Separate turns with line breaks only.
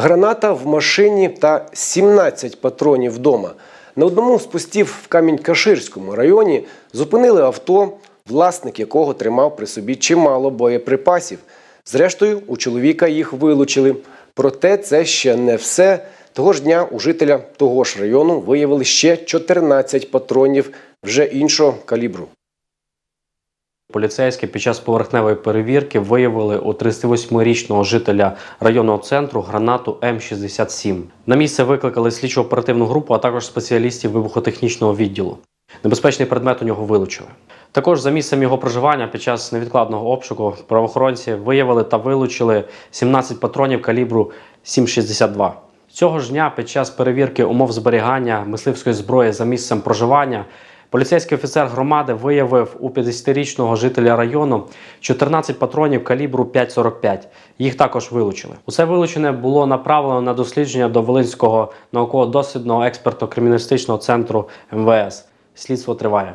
Граната в машині та 17 патронів вдома. На одному з постів в Камінь-Каширському районі зупинили авто, власник якого тримав при собі чимало боєприпасів. Зрештою, у чоловіка їх вилучили. Проте це ще не все. Того ж дня у жителя того ж району виявили ще 14 патронів вже іншого калібру.
Поліцейські під час поверхневої перевірки виявили у 38-річного жителя районного центру гранату М67. На місце викликали слідчо оперативну групу, а також спеціалістів вибухотехнічного відділу. Небезпечний предмет у нього вилучили. Також за місцем його проживання під час невідкладного обшуку правоохоронці виявили та вилучили 17 патронів калібру 7,62. Цього ж дня під час перевірки умов зберігання мисливської зброї за місцем проживання поліцейський офіцер громади виявив у 50-річного жителя району 14 патронів калібру 5,45. Їх також вилучили. Усе вилучене було направлено на дослідження до Волинського науково-дослідного експертно-криміналістичного центру МВС. Слідство триває.